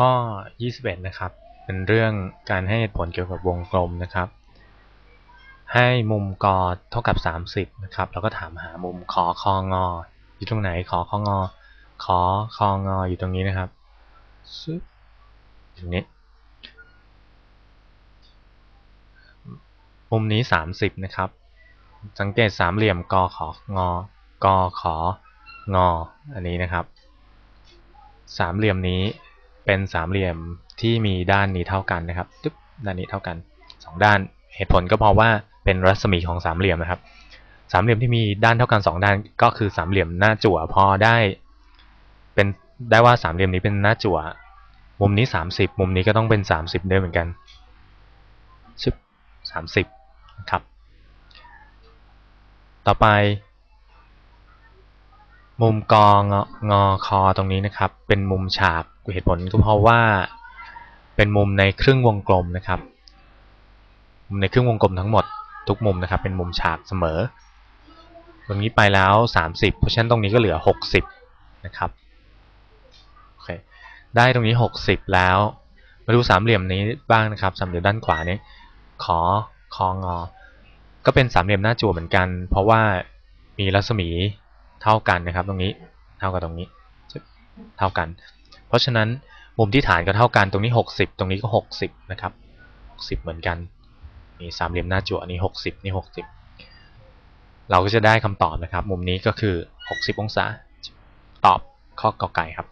ข้อ 21 นะครับ เป็นเรื่องการให้เหตุผลเกี่ยวกับวงกลมนะครับ ให้มุมกอเท่ากับ 30 นะครับ แล้วก็ถามหามุมขอคองอ อยู่ตรงไหนขอคองอ ขอคองออยู่ตรงนี้นะครับซึบตรงนี้ มุมนี้ 30 นะครับ สังเกตสามเหลี่ยมกอของอกอของอ อันนี้นะครับ สามเหลี่ยมนี้ เป็นสามเหลี่ยมที่มีด้านนี้เท่ากันนะครับตึ๊บด้านนี้เท่ากันสองด้านเหตุผลก็เพราะว่าเป็นรัศมีของสามเหลี่ยมนะครับ สามเหลี่ยมที่มีด้านเท่ากันสองด้านก็คือสามเหลี่ยมหน้าจั่วพอได้เป็นได้ว่าสามเหลี่ยมนี้เป็นหน้าจั่ว มุมนี้ 30 มุมนี้ก็ต้องเป็น 30 ด้วยเหมือนกันชึบ30นะครับต่อไป มุมกองงอคอตรงนี้นะครับ เป็นมุมฉาก เหตุผลก็เพราะว่าเป็นมุมในครึ่งวงกลมนะครับ มุมในครึ่งวงกลมทั้งหมดทุกมุมนะครับ เป็นมุมฉากเสมอ ตรงนี้ไปแล้ว 30 เพราะฉะนั้นตรงนี้ก็เหลือ 60 นะครับโอเคได้ตรงนี้ 60 แล้ว มาดูสามเหลี่ยมนี้บ้างนะครับสามเหลี่ยมด้านขวานี้ขอคองอ ก็เป็นสามเหลี่ยมหน้าจั่วเหมือนกัน เพราะว่ามีรัศมีเท่ากันนะครับ ตรงนี้เท่ากับตรงนี้เท่ากัน เพราะฉะนั้นมุมที่ฐานก็เท่ากันตรงนี้ 60 ตรงนี้ก็ 60 นะครับ 60 เหมือนกันมีสามเหลี่ยมหน้าจั่วนี้60 นี่ 60 เราก็จะได้คำตอบนะครับ มุมนี้ก็คือ 60 องศา ตอบข้อกอไก่ครับ